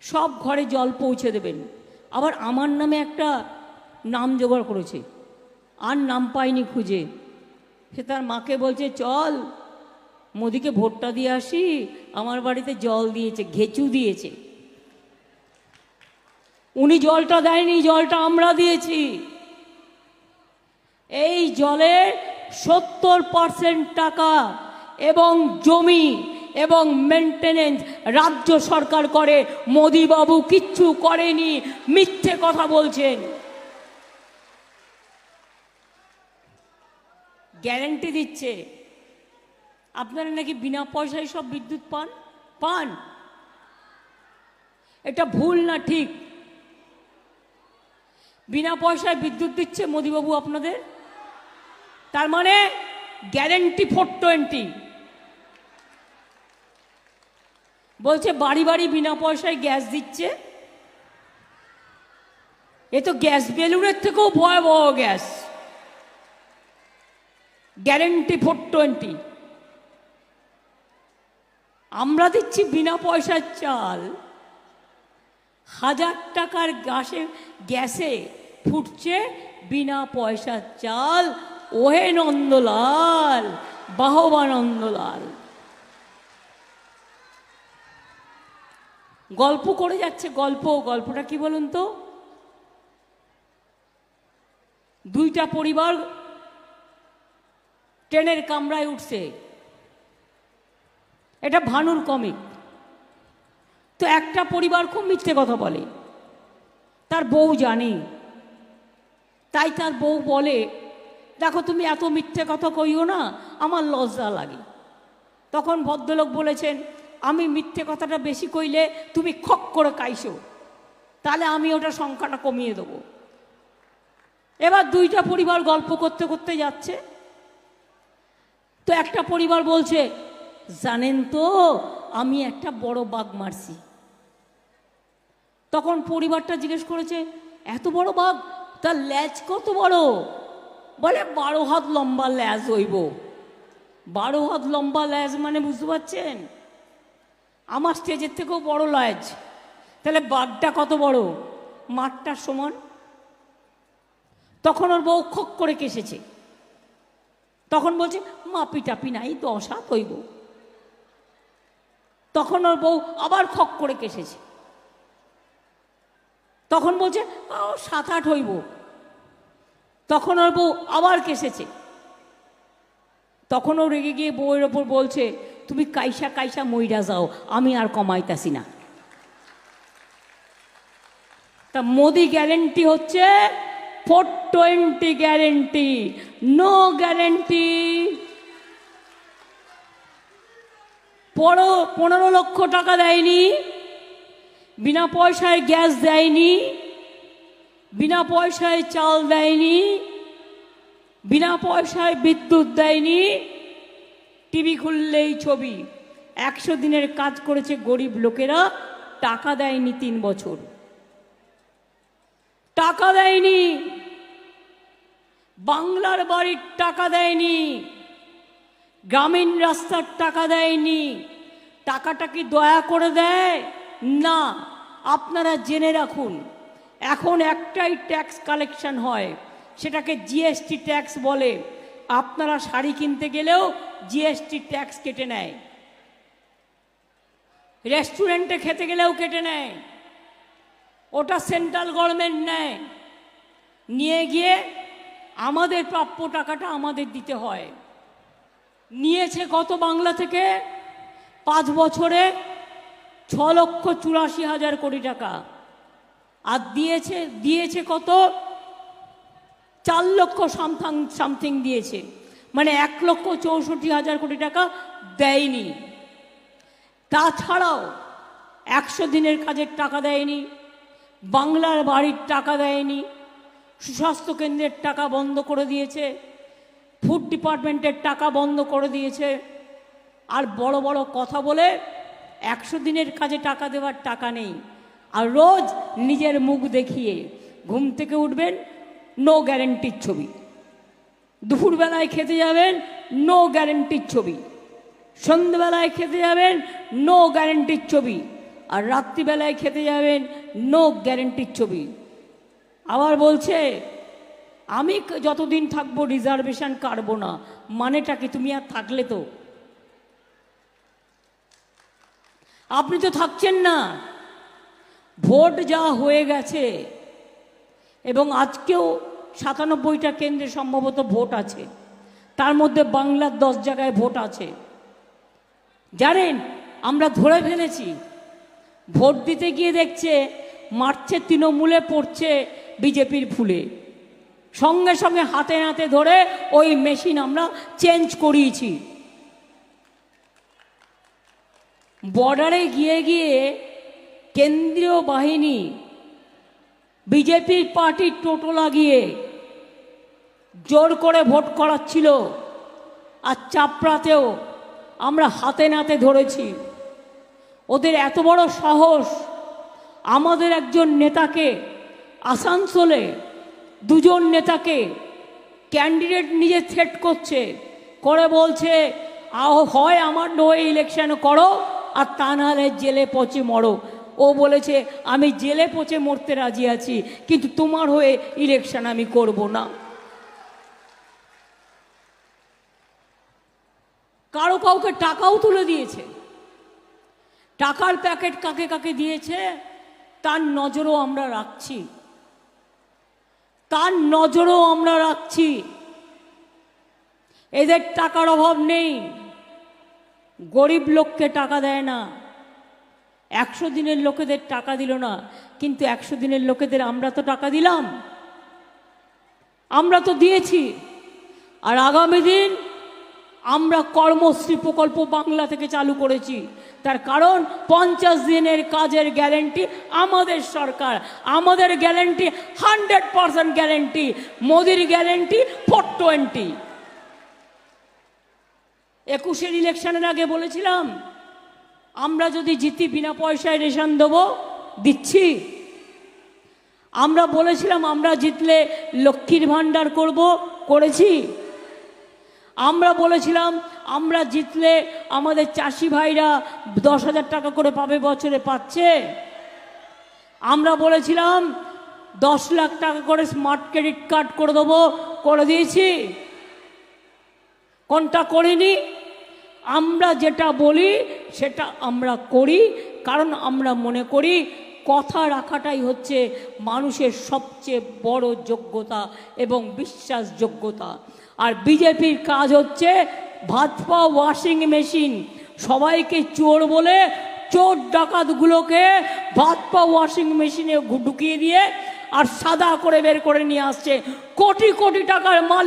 সব ঘরে জল পৌঁছে দেবেন। আবার আমার নামে একটা নাম জোগাড় করেছে। আর নাম পাইনি খুঁজে। সে তার মাকে বলছে, চল, মোদিকে ভোটটা দিয়ে আসি। আমার বাড়িতে জল দিয়েছে, ঘেঁচু দিয়েছে। উনি জলটা দেয়নি, জলটা আমরা দিয়েছি। এই জলের সত্তর পার্সেন্ট টাকা এবং জমি এবং মেনটেনেন্স রাজ্য সরকার করে, মোদিবাবু কিচ্ছু করেনি, মিথ্যে কথা বলছেন। গ্যারেন্টি দিচ্ছে। আপনারা নাকি বিনা পয়সায় সব বিদ্যুৎ পান? পান। এটা ভুল না ঠিক। বিনা পয়সায় বিদ্যুৎ দিচ্ছে মোদিবাবু আপনাদের? তার মানে গ্যারেন্টি ফোর টোয়েন্টি বলছে, বাড়ি বাড়ি বিনা পয়সায় গ্যাস দিচ্ছে। এ তো গ্যাস বেলুনের থেকেও ভয়াবহ গ্যাস। Guarantee four twenty. আমরা দিচ্ছি বিনা পয়সার চাল। হাজার টাকার গ্যাসে গ্যাসে ফুটছে বিনা পয়সার চাল। ওহে নন্দলাল, বাহবা নন্দলাল। গল্প করে যাচ্ছে, গল্প, গল্পটা কি বলুন তো? দুইটা পরিবার ট্রেনের কামরায় উঠছে। এটা ভানুর কমিক তো একটা পরিবার খুব মিথ্যে কথা বলে। তার বউ জানে। তাই তার বউ বলে, দেখো, তুমি এত মিথ্যে কথা কইও না, আমার লজ্জা লাগে। তখন ভদ্রলোক বলেছেন আমি মিথ্যে কথাটা বেশি কইলে তুমি খক করে কাইছো তাহলে আমি ওটা সংখ্যাটা কমিয়ে দেবো। এবার দুইটা পরিবার গল্প করতে করতে যাচ্ছে। তো একটা পরিবার বলছে, জানেন তো, আমি একটা বড় বাঘ মারছি। তখন পরিবারটা জিজ্ঞেস করেছে, এত বড় বাঘ? তার ল্যাজ কত বড়? বলে, বারো হাত লম্বা ল্যাজ হইব। বারো হাত লম্বা ল্যাজ মানে বুঝতে পারছেন? আমার স্টেজের থেকেও বড় ল্যাজ তাহলে বাঘটা কত বড়? মাঠটা সমান? তখন ওর বউ খক করে কেসেছে। তখন বলছে, মাপি টাপি নাই, দশ হইব। তখন ওর বউ আবার খক করে কেসেছে। তখন বলছে ও সাত আট হইব। তখন ওর বউ আবার কেসেছে। তখন ও রেগে গিয়ে বউয়ের ওপর বলছে তুমি কাইসা কাইসা মইরা যাও, আমি আর কমাইতাছি না। তা মোদি গ্যারেন্টি হচ্ছে four twenty guarantee, no guarantee. পনেরো পনেরো লক্ষ টাকা দেয়নি, বিনা পয়সায় গ্যাস দেয়নি, বিনা পয়সায় চাল দেয়নি, বিনা পয়সায় বিদ্যুৎ দেয়নি টিভি খুললেই ছবি। একশো দিনের কাজ করেছে গরিব লোকেরা, টাকা দেয়নি তিন বছর। টাকা দেয়নি। বাংলার বাড়ির টাকা দেয়নি। গ্রামীণ রাস্তার টাকা দেয়নি। টাকাটা কি দয়া করে দেয়? না, আপনারা জেনে রাখুন, এখন একটাই ট্যাক্স কালেকশন হয়, সেটাকে জিএসটি ট্যাক্স বলে। আপনারা শাড়ি কিনতে গেলেও জিএসটি ট্যাক্স কেটে নেয়। রেস্টুরেন্টে খেতে গেলেও কেটে নেয়। ওটা সেন্ট্রাল গভর্নমেন্ট নেয়। নিয়ে গিয়ে আমাদের প্রাপ্য টাকাটা আমাদের দিতে হয়। নিয়েছে কত বাংলা থেকে? পাঁচ বছরে ছ লক্ষ চুরাশি হাজার কোটি টাকা। আর দিয়েছে দিয়েছে কত? চার লক্ষ সামথাং সামথিং দিয়েছে। মানে এক লক্ষ চৌষট্টি হাজার কোটি টাকা দেয়নি। তাছাড়াও একশো দিনের কাজের টাকা দেয়নি, বাংলার বাড়ির টাকা দেয়নি, সুস্বাস্থ্য কেন্দ্রের টাকা বন্ধ করে দিয়েছে, ফুড ডিপার্টমেন্টের টাকা বন্ধ করে দিয়েছে। আর বড় বড় কথা বলে একশো দিনের কাজে টাকা দেওয়ার টাকা নেই। আর রোজ নিজের মুখ দেখিয়ে ঘুম থেকে উঠবেন নো গ্যারেন্টির ছবি। দুপুরবেলায় খেতে যাবেন নো গ্যারেন্টির ছবি। সন্ধ্যেবেলায় খেতে যাবেন নো গ্যারেন্টির ছবি। আর রাত্রিবেলায় খেতে যাবেন নো গ্যারেন্টির ছবি। আবার বলছে, আমি যতদিন থাকব রিজার্ভেশন কাটবো না। মানেটা কি তুমি আর থাকলে তো? আপনি তো থাকছেন না। ভোট যা হয়ে গেছে এবং আজকেও সাতানব্বইটা কেন্দ্রে সম্ভবত ভোট আছে। তার মধ্যে বাংলার দশ জায়গায় ভোট আছে। জানেন, আমরা ধরে ফেলেছি, ভোট দিতে গিয়ে দেখছে, মারছে, তৃণমূলে পড়ছে বিজেপির ফুলে। সঙ্গে সঙ্গে হাতে হাতে ধরে ওই মেশিন আমরা চেঞ্জ করিয়েছি। বর্ডারে গিয়ে গিয়ে কেন্দ্রীয় বাহিনী বিজেপির পার্টির টোটো লাগিয়ে জোর করে ভোট করাচ্ছিল। আর চাপড়াতেও আমরা হাতে নাতে ধরেছি। ওদের এত বড় সাহস, আমাদের একজন নেতাকে, আসানসোলে দুজন নেতাকে ক্যান্ডিডেট নিজে থ্রেট করছে, করে বলছে হয় আমার নয় ইলেকশন করো, আর তা নাহলে জেলে পচে মরো। ও বলেছে, আমি জেলে পচে মরতে রাজি আছি, কিন্তু তোমার হয়ে ইলেকশন আমি করব না। কারও কাউকে টাকাও তুলে দিয়েছে। টাকার প্যাকেট কাকে কাকে দিয়েছে, তার নজরও আমরা রাখছি। তার নজরও আমরা রাখছি। এদের টাকার অভাব নেই। গরিব লোককে টাকা দেয় না। একশো দিনের লোকেদের টাকা দিল না, কিন্তু একশো দিনের লোকেদের আমরা তো টাকা দিলাম। আমরা তো দিয়েছি। আর আগামী দিন আমরা কর্মশ্রী প্রকল্প বাংলা থেকে চালু করেছি। তার কারণ পঞ্চাশ দিনের কাজের গ্যারেন্টি আমাদের সরকার। আমাদের গ্যারেন্টি, হান্ড্রেড পারসেন্ট গ্যারেন্টি। মোদির গ্যারেন্টি, ফোর টোয়েন্টি। একুশের ইলেকশনের আগে বলেছিলাম আমরা যদি জিতি বিনা পয়সায় রেশন দেবো, দিচ্ছি। আমরা বলেছিলাম, আমরা জিতলে লক্ষ্মীর ভাণ্ডার করব, করেছি। আমরা বলেছিলাম, আমরা জিতলে আমাদের চাষি ভাইরা দশ হাজার টাকা করে পাবে, বছরে পাচ্ছে। আমরা বলেছিলাম, দশ লাখ টাকা করে স্মার্ট ক্রেডিট কার্ড করে দেবো, করে দিয়েছি। কোনটা করিনি? আমরা যেটা বলি সেটা আমরা করি, কারণ আমরা মনে করি কথা রাখাটাই হচ্ছে মানুষের সবচেয়ে বড় যোগ্যতা এবং বিশ্বাসযোগ্যতা। আর বিজেপির কাজ হচ্ছে ভাজপা ওয়াশিং মেশিন। সবাইকে চোর বলে চোর ডাকাতগুলোকে ভাজপা ওয়াশিং মেশিনে ঢুকিয়ে দিয়ে আর সাদা করে বের করে নিয়ে আসছে। কোটি কোটি টাকার মালিক